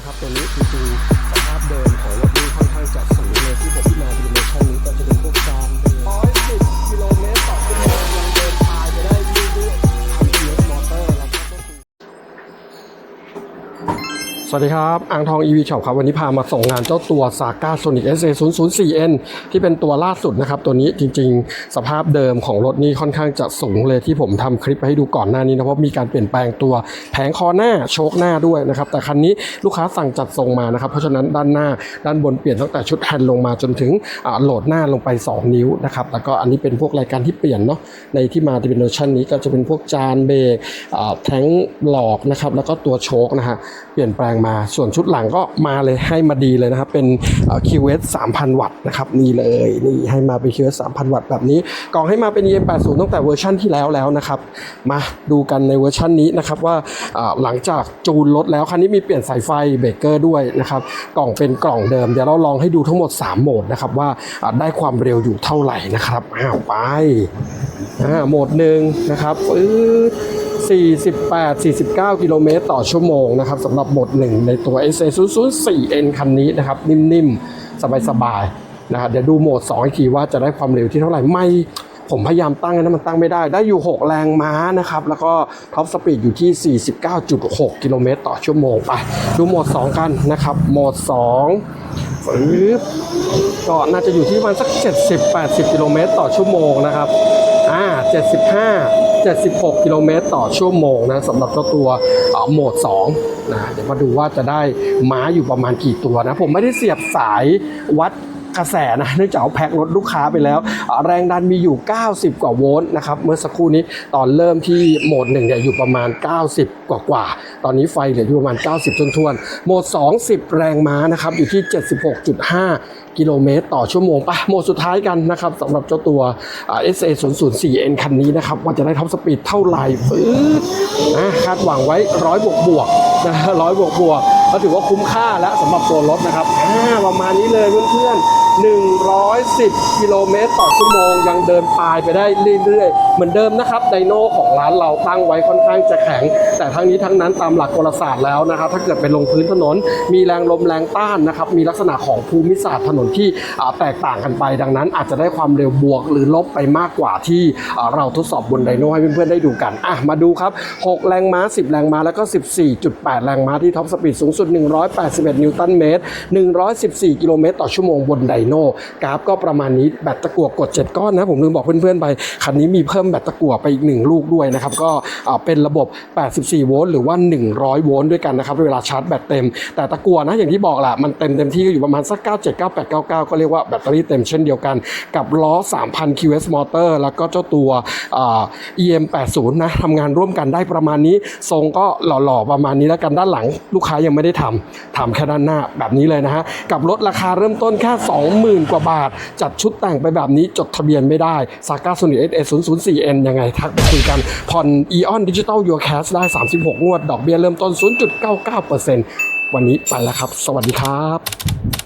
นะครับตัวนี้จริงๆสภาพเดิมของรถนี้ค่อนข้างจะสูงเลยที่ผม สวัสดีครับ อ่างทอง EV Shop ครับ วันนี้พามาส่งงานเจ้าตัว Saga Sonic SA 0 0 4 N ที่เป็นตัวล่าสุดนะครับ ตัวนี้จริงๆ สภาพเดิมของรถนี่ค่อนข้างจะสูงเลยที่ผมทำคลิปให้ดูก่อนหน้านี้นะ เพราะมีการเปลี่ยนแปลงตัวแผงคอหน้าโชคหน้าด้วยนะครับ แต่คันนี้ลูกค้าสั่งจัดส่งมานะครับ เพราะฉะนั้นด้านหน้าด้านบนเปลี่ยนตั้งแต่ชุดแฮนด์ลงมาจนถึงโหลดหน้าลงไป 2 นิ้วนะครับ แล้วก็อันนี้เป็นพวกรายการที่เปลี่ยนเนาะ ในที่มาที่เป็นเวอร์ชันนี้ก็จะเป็นพวกจานเบรกแท้งหลอกนะครับ แล้วก็ตัวโชคนะฮะ เปลี่ยนแปลงมา ส่วนชุดหลังก็มาเลยให้มาดีเลยนะครับ เป็นเอ่อ QS 3,000 วัตต์นะครับนี่เลยนี่ให้มาเป็น QS 3,000 วัตต์แบบนี้กล่องให้มาเป็น EM80 ตั้งแต่เวอร์ชันที่แล้วแล้วนะครับ มาดูกันในเวอร์ชันนี้นะครับว่าหลังจากจูนรถแล้วคันนี้มีเปลี่ยนสายไฟเบรกเกอร์ด้วยนะครับกล่องเป็นกล่องเดิมเดี๋ยวเราลองให้ดูทั้งหมด 3 โหมดนะครับว่าได้ความเร็วอยู่เท่าไหร่นะครับอ้าวไปอ่าโหมดหนึ่งนะครับปื๊ด 48 49 กิโลเมตรต่อชั่วโมงนะครับสำหรับโหมดหนึ่งในตัว SA 0 0 4 N คันนี้นะครับ นิ่มๆ สบายๆนะครับเดี๋ยวดูโหมด 2 อีกทีว่าจะได้ความเร็วที่เท่าไหร่ไม่ผมพยายามตั้งนะมันตั้งไม่ได้ ได้อยู่ 6 แรงม้านะครับ แล้วก็ท็อปสปีดอยู่ที่ 49.6 กิโลเมตรต่อชั่วโมงไป ดูโหมด 2 กันนะครับ โหมด2ปึ๊บก็น่าจะอยู่ที่ประมาณสัก 70-80 กิโลเมตรต่อชั่วโมงนะครับ อ่า75 76 กิโลเมตรต่อชั่วโมงนะสำหรับเจ้าตัวโหมด2นะเดี๋ยวมาดูว่าจะได้ม้าอยู่ประมาณกี่ตัวนะ ผมไม่ได้เสียบสายวัด กระแสนะเนื่องจากเอาแพ็ครถลูกค้าไปแล้ว แรงดันมีอยู่ 90 กว่าโวลต์นะครับเมื่อสักครู่นี้ตอนเริ่มที่โหมด1เนี่ยอยู่ประมาณ 90 กว่ากว่า ตอนนี้ไฟเหลืออยู่ประมาณ 90ทวนๆโหมด 20 แรงม้านะครับอยู่ที่ 76.5 กิโลเมตรต่อชั่วโมงไปโหมดสุดท้ายกันนะครับสำหรับเจ้าตัวอ่า SA 0 0 4 N คันนี้นะครับว่าจะได้ท็อปสปีดเท่าไหร่ฟื้ดนะคาดหวังไว้ร้อยบวกบวกนะร้อยบวกบวก ก็ถือว่าคุ้มค่าแล้วสำหรับตัวรถนะครับประมาณนี้เลยเพื่อนๆ110 กิโลเมตรต่อชั่วโมงยังเดินปลายไปได้เรื่อยๆ เหมือนเดิมนะครับไดโน่ของร้านเราตั้งไว้ค่อนข้างจะแข็ง แต่ทั้งนี้ทั้งนั้นตามหลักกลศาสตร์แล้วนะครับ ถ้าเกิดไปลงพื้นถนน มีแรงลมแรงต้านนะครับ มีลักษณะของภูมิศาสตร์ถนนที่แตกต่างกันไป ดังนั้น อาจจะได้ความเร็วบวกหรือลบไปมากกว่าที่เราทดสอบบนไดโน่ให้เพื่อนๆได้ดูกันอะมาดูครับ 6 แรงม้า 10 แรงม้าแล้วก็ 14.8 แรงม้าที่ท็อปสปีดสูงสุด 181 นิวตันเมตร 114 กิโลเมตรต่อชั่วโมงบนไดโน่กราฟก็ประมาณนี้แบตตะกั่วกด 7 ก้อนนะผมลืมบอกเพื่อนๆไปคันนี้มีเพิ่มแบตตะกั่วไปอีก 1 ลูกด้วยนะครับ ก็เป็นระบบ 84 โวลต์หรือว่า 100 โวลต์ด้วยกันนะครับ เวลาชาร์จแบตเต็ม แต่ตะกั่วนะอย่างที่บอกแหละมันเต็มเต็มที่ก็อยู่ประมาณสัก 97 98 99 ก็เรียกว่าแบตเตอรี่เต็มเช่นเดียวกัน กับล้อ 3,000 QS motor แล้วก็เจ้าตัว EM 80นะทำงานร่วมกันได้ประมาณนี้ ทรงก็หล่อๆประมาณนี้แล้วกันด้านหลัง ลูกค้ายังไม่ได้ทำทำแค่ด้านหน้าแบบนี้เลยนะฮะกับรถราคาเริ่มต้นแค่ 20,000 กว่าบาท จัดชุดแต่งไปแบบนี้จดทะเบียนไม่ได้ s a g a Sony SA 0 0 4 N ยัยังไงทักไปคุยกันผ่อน Eon Digital Your Cash ได้ 36 งวด ดอกเบี้ยเริ่มต้น 0.99%วันนี้ไปแล้วครับ สวัสดีครับ